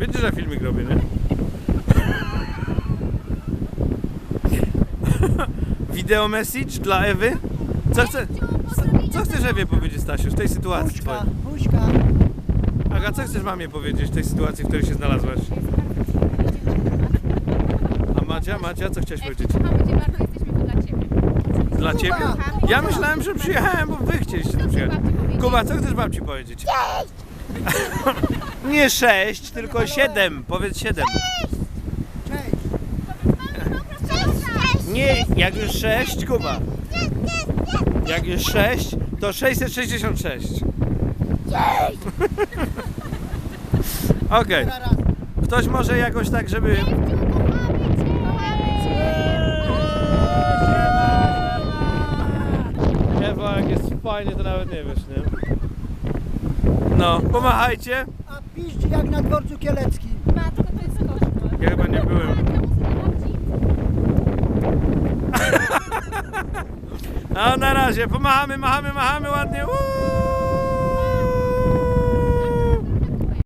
Wiecie, że filmik robię, nie? Wideo message dla Ewy? Co, chce, co chcesz Ewie powiedzieć, Stasiu, w tej sytuacji? Puszka, twojej? puszka. Aga, co chcesz mamie powiedzieć w tej sytuacji, w której się znalazłaś? A Macia, Macia, co chciałeś powiedzieć? Kochamy cię bardzo, jesteśmy tu dla ciebie. Dla ciebie? Ja myślałem, że przyjechałem, bo wy chcieliście tu przyjechać. Kuba, co chcesz babci powiedzieć? Nie sześć, tylko siedem. Powiedz siedem. Nie, jak już sześć, Kuba. Jak już sześć, to 666. Okej. Raz. Ktoś może jakoś tak, żeby... Ewa, jak jest fajnie, to nawet nie wiesz, nie? No, pomachajcie. A piszczy jak na dworcu kieleckim. Matko, to jest koszmar. Ja chyba nie byłem. A na razie, pomachamy, machamy, machamy ładnie. Uuu!